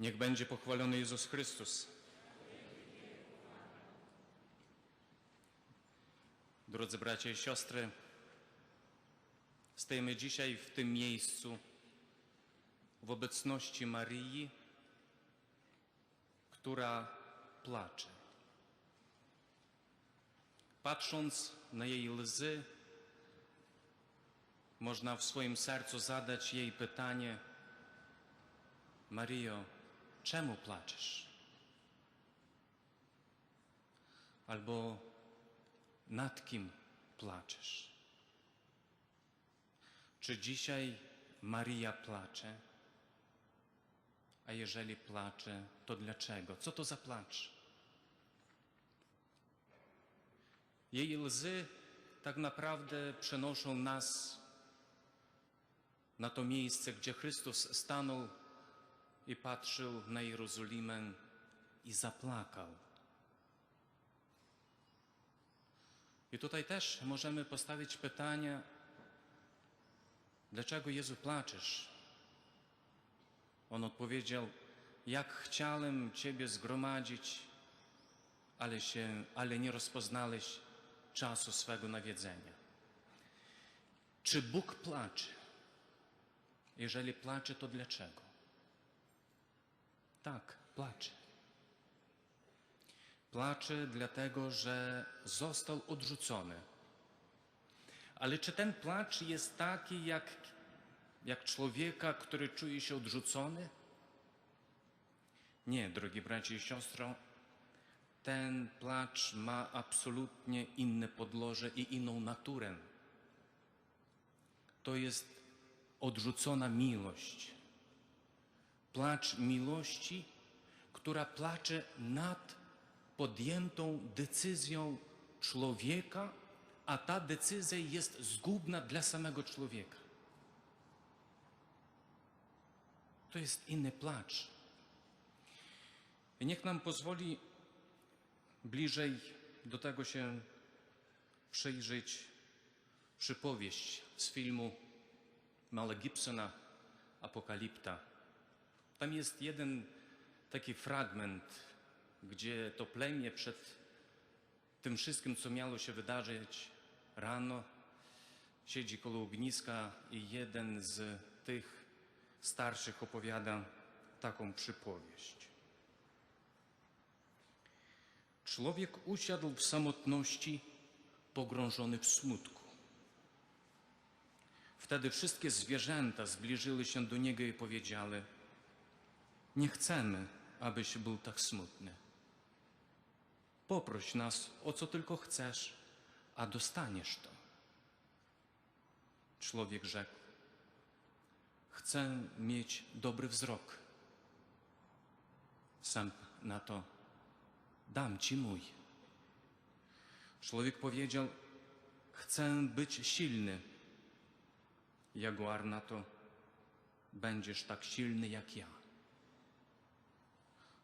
Niech będzie pochwalony Jezus Chrystus. Drodzy bracia i siostry, stajemy dzisiaj w tym miejscu w obecności Maryi, która płacze. Patrząc na jej łzy, można w swoim sercu zadać jej pytanie: Maryjo, czemu płaczesz? Albo nad kim płaczesz? Czy dzisiaj Maria płacze? A jeżeli płacze, to dlaczego? Co to za płacz? Jej łzy tak naprawdę przenoszą nas na to miejsce, gdzie Chrystus stanął i patrzył na Jerozolimę i zaplakał. I tutaj też możemy postawić pytanie, dlaczego Jezu płaczesz? On odpowiedział, jak chciałem Ciebie zgromadzić, ale, się, ale nie rozpoznałeś czasu swego nawiedzenia. Czy Bóg płacze? Jeżeli płacze, to dlaczego? Tak, płacze. Płacze dlatego, że został odrzucony. Ale czy ten płacz jest taki, jak, jak człowieka, który czuje się odrzucony? Nie, drogi bracie i siostro, ten płacz ma absolutnie inne podłoże i inną naturę. To jest odrzucona miłość. Płacz miłości, która płacze nad podjętą decyzją człowieka, a ta decyzja jest zgubna dla samego człowieka. To jest inny płacz. Niech nam pozwoli bliżej do tego się przyjrzeć przypowieść z filmu Mala Gibsona Apokalipta. Tam jest jeden taki fragment, gdzie to plemię przed tym wszystkim, co miało się wydarzyć rano, siedzi koło ogniska i jeden z tych starszych opowiada taką przypowieść. Człowiek usiadł w samotności, pogrążony w smutku. Wtedy wszystkie zwierzęta zbliżyły się do niego i powiedziały: Nie chcemy, abyś był tak smutny. Poproś nas o co tylko chcesz, a dostaniesz to. Człowiek rzekł: Chcę mieć dobry wzrok. Sam na to dam ci mój. Człowiek powiedział: Chcę być silny. Jaguar na to: Będziesz tak silny jak ja.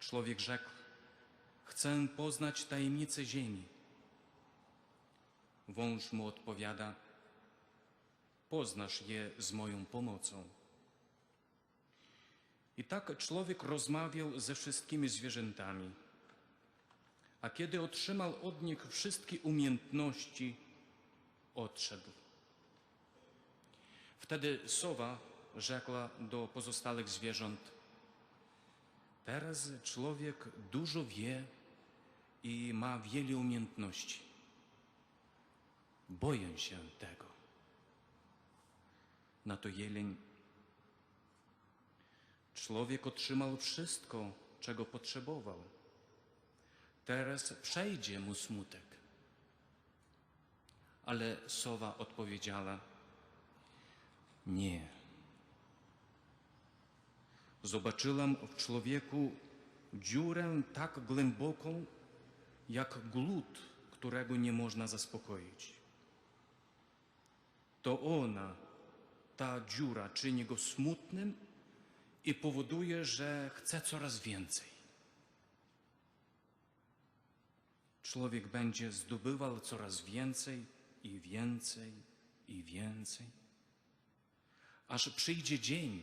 Człowiek rzekł: Chcę poznać tajemnice ziemi. Wąż mu odpowiada: Poznasz je z moją pomocą. I tak człowiek rozmawiał ze wszystkimi zwierzętami. A kiedy otrzymał od nich wszystkie umiejętności, odszedł. Wtedy sowa rzekła do pozostałych zwierząt: Teraz człowiek dużo wie i ma wiele umiejętności. Boję się tego. Na to jeleń. Człowiek otrzymał wszystko, czego potrzebował. Teraz przejdzie mu smutek. Ale sowa odpowiedziała: Nie. Zobaczyłam w człowieku dziurę tak głęboką, jak głód, którego nie można zaspokoić. To ona, ta dziura, czyni go smutnym i powoduje, że chce coraz więcej. Człowiek będzie zdobywał coraz więcej i więcej i więcej, aż przyjdzie dzień,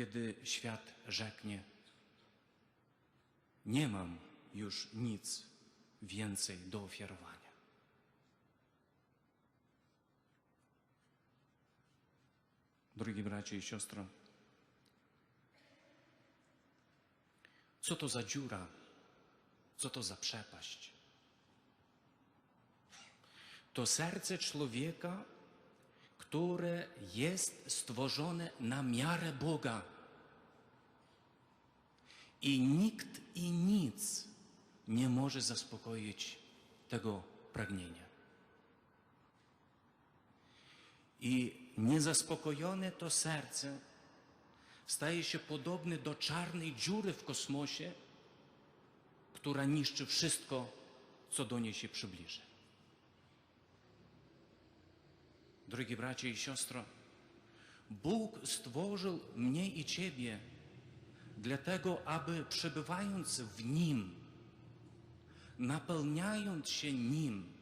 kiedy świat rzeknie: Nie mam już nic więcej do ofiarowania. Drogi bracia i siostro, co to za dziura? Co to za przepaść? To serce człowieka, które jest stworzone na miarę Boga. I nikt i nic nie może zaspokoić tego pragnienia. I niezaspokojone to serce staje się podobne do czarnej dziury w kosmosie, która niszczy wszystko, co do niej się przybliży. Drogi bracia i siostro, Bóg stworzył mnie i Ciebie dlatego, aby przebywając w Nim, napełniając się Nim,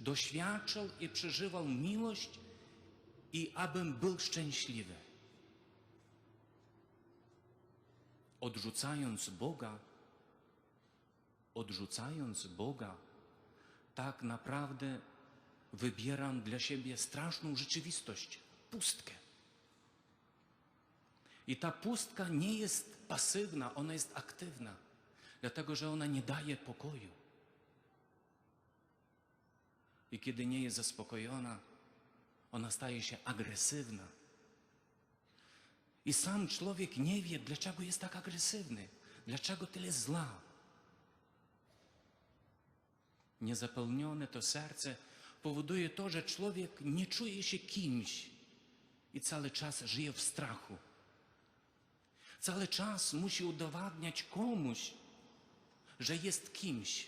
doświadczał i przeżywał miłość i abym był szczęśliwy. Odrzucając Boga, odrzucając Boga, tak naprawdę wybieram dla siebie straszną rzeczywistość pustkę. I ta pustka nie jest pasywna, ona jest aktywna, dlatego że ona nie daje pokoju. I kiedy nie jest zaspokojona, ona staje się agresywna. I sam człowiek nie wie, dlaczego jest tak agresywny, dlaczego tyle zła. Niezapełnione to serce powoduje to, że człowiek nie czuje się kimś i cały czas żyje w strachu. Cały czas musi udowadniać komuś, że jest kimś.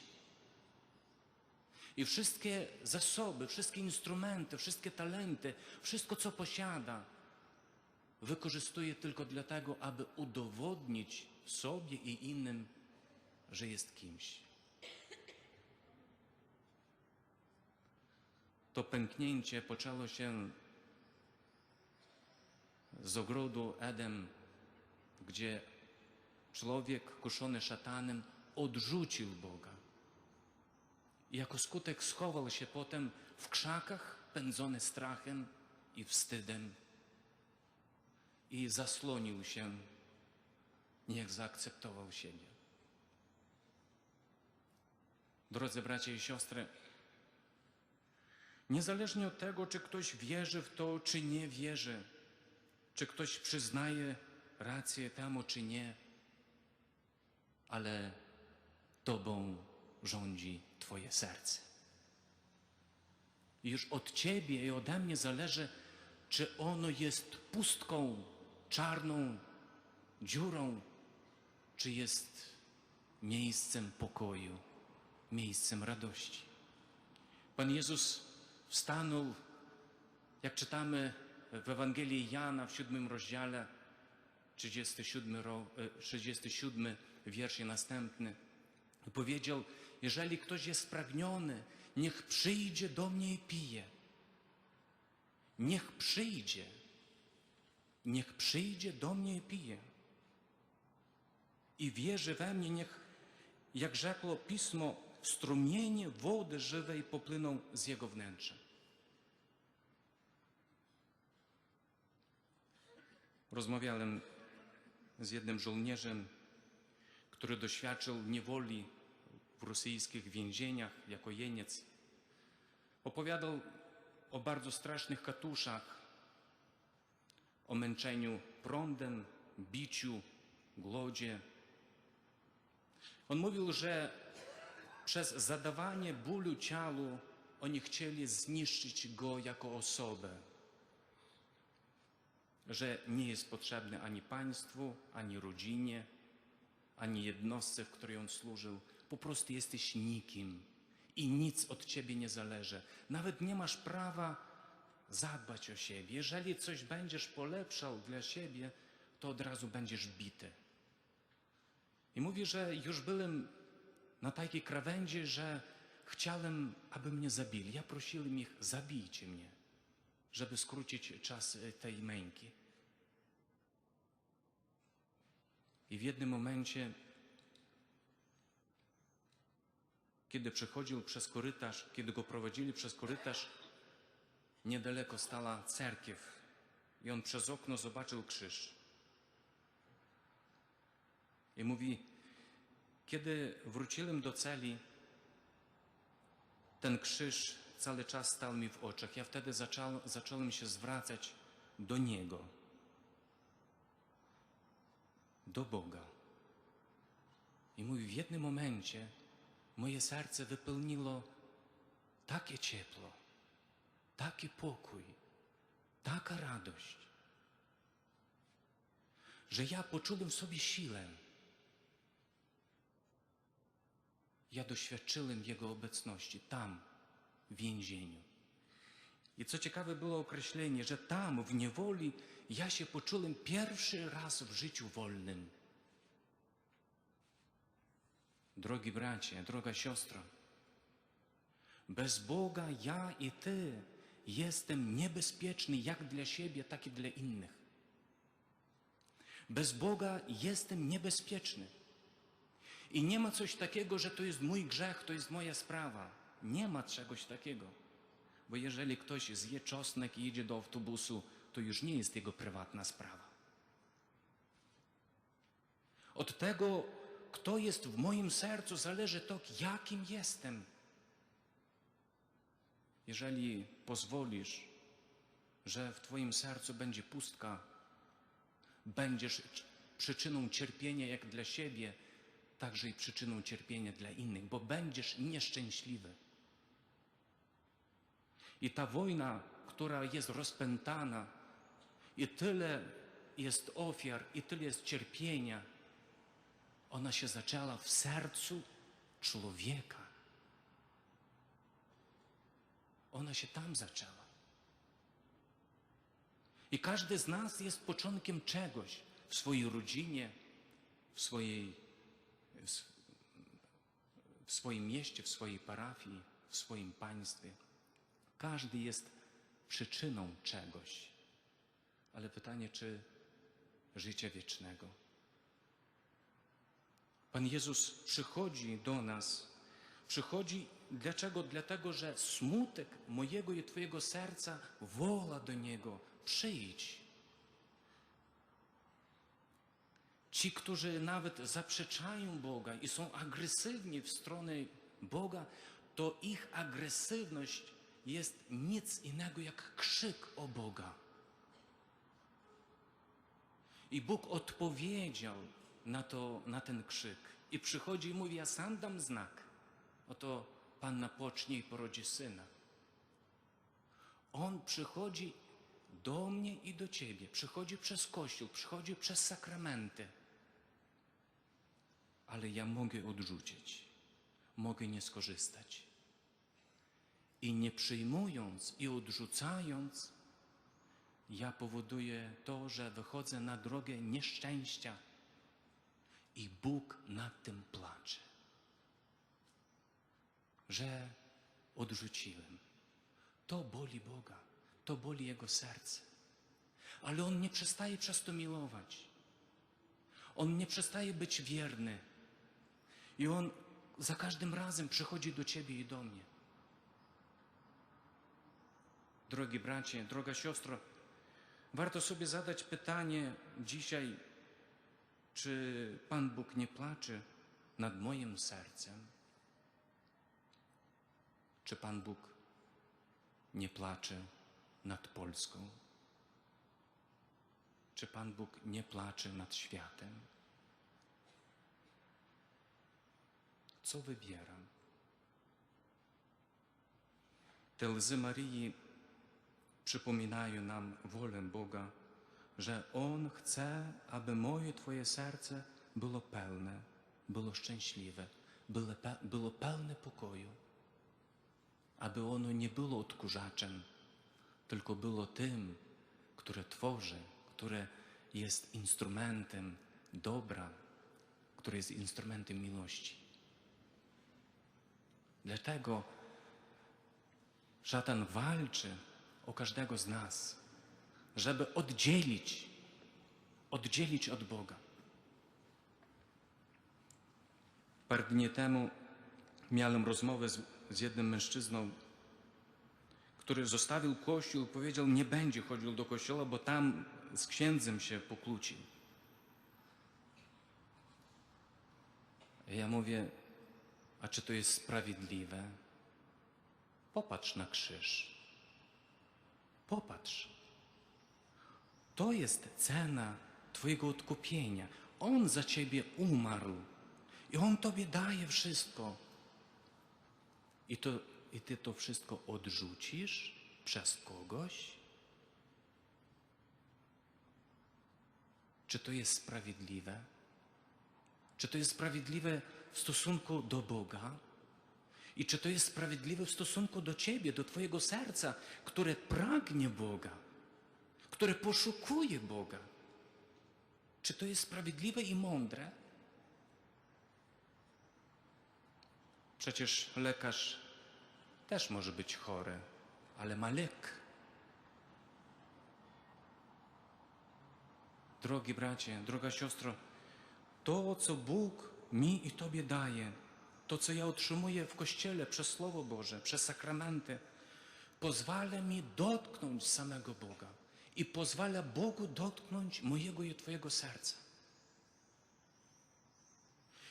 I wszystkie zasoby, wszystkie instrumenty, wszystkie talenty, wszystko co posiada, wykorzystuje tylko dlatego, aby udowodnić sobie i innym, że jest kimś. To pęknięcie poczęło się z ogrodu Edem, gdzie człowiek kuszony szatanem odrzucił Boga. I jako skutek schował się potem w krzakach, pędzony strachem i wstydem. I zaslonił się, niech zaakceptował siebie. Drodzy bracia i siostry, niezależnie od tego, czy ktoś wierzy w to, czy nie wierzy, czy ktoś przyznaje rację temu, czy nie, ale Tobą rządzi Twoje serce. I już od Ciebie i ode mnie zależy, czy ono jest pustką, czarną dziurą, czy jest miejscem pokoju, miejscem radości. Pan Jezus wstanął, jak czytamy w Ewangelii Jana w siódmym rozdziale, 37, ro- e, 37 wiersz i następny. Powiedział, jeżeli ktoś jest spragniony, niech przyjdzie do mnie i pije. Niech przyjdzie. Niech przyjdzie do mnie i pije. I wierzy we mnie, niech, jak rzekło Pismo, strumienie wody żywej popłyną z jego wnętrza. Rozmawiałem z jednym żołnierzem, który doświadczył niewoli w rosyjskich więzieniach jako jeniec. Opowiadał o bardzo strasznych katuszach, o męczeniu prądem, biciu, głodzie. On mówił, że przez zadawanie bólu ciału oni chcieli zniszczyć go jako osobę że nie jest potrzebny ani państwu, ani rodzinie, ani jednostce, w której on służył. Po prostu jesteś nikim i nic od ciebie nie zależy. Nawet nie masz prawa zadbać o siebie. Jeżeli coś będziesz polepszał dla siebie, to od razu będziesz bity. I mówi, że już byłem na takiej krawędzi, że chciałem, aby mnie zabili. Ja prosiłem ich, zabijcie mnie, żeby skrócić czas e, tej męki. I w jednym momencie, kiedy przechodził przez korytarz, kiedy go prowadzili przez korytarz, niedaleko stała cerkiew i on przez okno zobaczył krzyż. I mówi, kiedy wróciłem do celi, ten krzyż cały czas stał mi w oczach. Ja wtedy zaczął, zacząłem się zwracać do Niego, do Boga. I mówi, w jednym momencie moje serce wypełniło takie ciepło, taki pokój, taka radość, że ja poczułem w sobie siłę. Ja doświadczyłem Jego obecności tam, w więzieniu. I co ciekawe było określenie, że tam, w niewoli, ja się poczułem pierwszy raz w życiu wolnym. Drogi bracie, droga siostro, bez Boga ja i Ty jestem niebezpieczny jak dla siebie, tak i dla innych. Bez Boga jestem niebezpieczny. I nie ma coś takiego, że to jest mój grzech, to jest moja sprawa. Nie ma czegoś takiego. Bo jeżeli ktoś zje czosnek i idzie do autobusu, to już nie jest jego prywatna sprawa. Od tego, kto jest w moim sercu, zależy to, jakim jestem. Jeżeli pozwolisz, że w Twoim sercu będzie pustka, będziesz przyczyną cierpienia jak dla siebie, także i przyczyną cierpienia dla innych, bo będziesz nieszczęśliwy. I ta wojna, która jest rozpętana, i tyle jest ofiar, i tyle jest cierpienia, ona się zaczęła w sercu człowieka. Ona się tam zaczęła. I każdy z nas jest początkiem czegoś w swojej rodzinie, w, swojej, w swoim mieście, w swojej parafii, w swoim państwie. Każdy jest przyczyną czegoś. Ale pytanie, czy życia wiecznego? Pan Jezus przychodzi do nas. Przychodzi dlaczego? Dlatego, że smutek mojego i Twojego serca woła do Niego. Przyjdź. Ci, którzy nawet zaprzeczają Boga i są agresywni w stronę Boga, to ich agresywność jest nic innego jak krzyk o Boga. I Bóg odpowiedział na, to, na ten krzyk. I przychodzi i mówi, ja sam dam znak. Oto Panna pocznie i porodzi syna. On przychodzi do mnie i do Ciebie. Przychodzi przez Kościół, przychodzi przez sakramenty. Ale ja mogę odrzucić. Mogę nie skorzystać. I nie przyjmując i odrzucając, ja powoduję to, że wychodzę na drogę nieszczęścia i Bóg nad tym płacze, że odrzuciłem. To boli Boga, to boli Jego serce. Ale On nie przestaje przez to miłować. On nie przestaje być wierny. I On za każdym razem przychodzi do Ciebie i do mnie. Drogi bracie, droga siostro, warto sobie zadać pytanie dzisiaj, czy Pan Bóg nie płacze nad moim sercem? Czy Pan Bóg nie płacze nad Polską? Czy Pan Bóg nie płacze nad światem? Co wybieram? Te łzy Maryi przypominają nam wolę Boga, że On chce, aby moje Twoje serce było pełne, było szczęśliwe, było, było pełne pokoju, aby ono nie było odkurzaczem, tylko było tym, które tworzy, które jest instrumentem dobra, które jest instrumentem miłości. Dlatego szatan walczy o każdego z nas, żeby oddzielić, oddzielić od Boga. Parę dni temu miałem rozmowę z, z jednym mężczyzną, który zostawił kościół i powiedział, nie będzie chodził do kościoła, bo tam z księdzem się pokłócił. Ja mówię, a czy to jest sprawiedliwe? Popatrz na krzyż. Popatrz. To jest cena Twojego odkupienia. On za Ciebie umarł i On Tobie daje wszystko. I, to, I Ty to wszystko odrzucisz przez kogoś? Czy to jest sprawiedliwe? Czy to jest sprawiedliwe w stosunku do Boga? I czy to jest sprawiedliwe w stosunku do Ciebie, do Twojego serca, które pragnie Boga, które poszukuje Boga? Czy to jest sprawiedliwe i mądre? Przecież lekarz też może być chory, ale ma lek. Drogi bracie, droga siostro, to, co Bóg mi i Tobie daje, to, co ja otrzymuję w Kościele przez Słowo Boże, przez sakramenty, pozwala mi dotknąć samego Boga i pozwala Bogu dotknąć mojego i Twojego serca.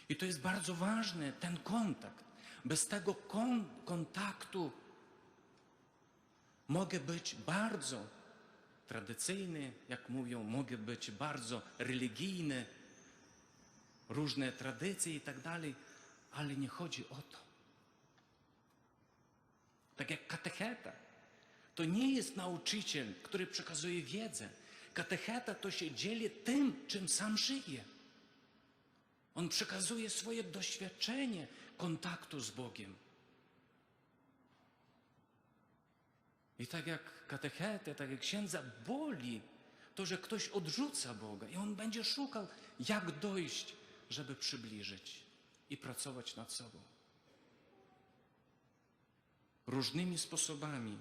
I to jest bardzo ważny, ten kontakt. Bez tego kon kontaktu mogę być bardzo tradycyjny, jak mówią, mogę być bardzo religijny, różne tradycje i tak dalej, ale nie chodzi o to. Tak jak katecheta. To nie jest nauczyciel, który przekazuje wiedzę. Katecheta to się dzieli tym, czym sam żyje. On przekazuje swoje doświadczenie kontaktu z Bogiem. I tak jak katechetę, tak jak księdza boli to, że ktoś odrzuca Boga i on będzie szukał, jak dojść, żeby przybliżyć i pracować nad sobą. Różnymi sposobami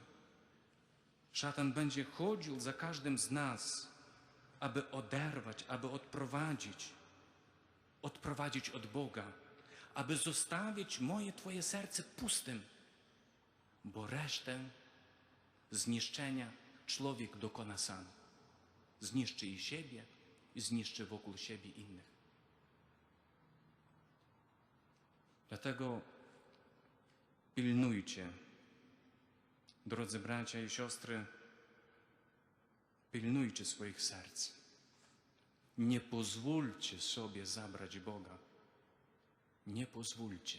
szatan będzie chodził za każdym z nas, aby oderwać, aby odprowadzić, odprowadzić od Boga, aby zostawić moje Twoje serce pustym, bo resztę zniszczenia człowiek dokona sam. Zniszczy i siebie, i zniszczy wokół siebie innych. Dlatego pilnujcie, drodzy bracia i siostry, pilnujcie swoich serc. Nie pozwólcie sobie zabrać Boga. Nie pozwólcie,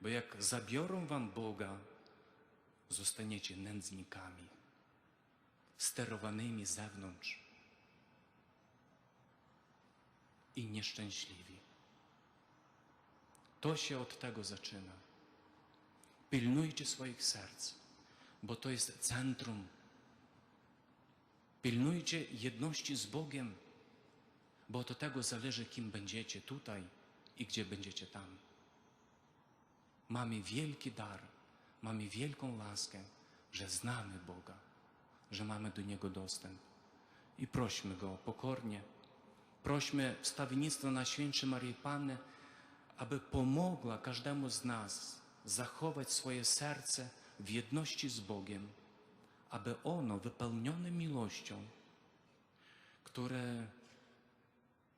bo jak zabiorą wam Boga, zostaniecie nędznikami, sterowanymi z zewnątrz i nieszczęśliwi. To się od tego zaczyna. Pilnujcie swoich serc, bo to jest centrum. Pilnujcie jedności z Bogiem, bo od tego zależy, kim będziecie tutaj i gdzie będziecie tam. Mamy wielki dar, mamy wielką łaskę, że znamy Boga, że mamy do Niego dostęp. I prośmy Go pokornie, prośmy wstawiennictwo Najświętszej Maryi Panny, aby pomogła każdemu z nas zachować swoje serce w jedności z Bogiem, aby ono wypełnione miłością, które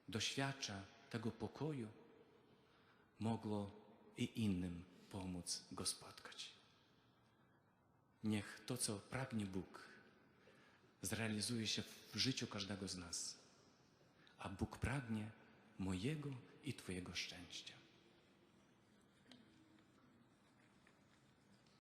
doświadcza tego pokoju, mogło i innym pomóc go spotkać. Niech to, co pragnie Bóg, zrealizuje się w życiu każdego z nas, a Bóg pragnie mojego i Twojego szczęścia.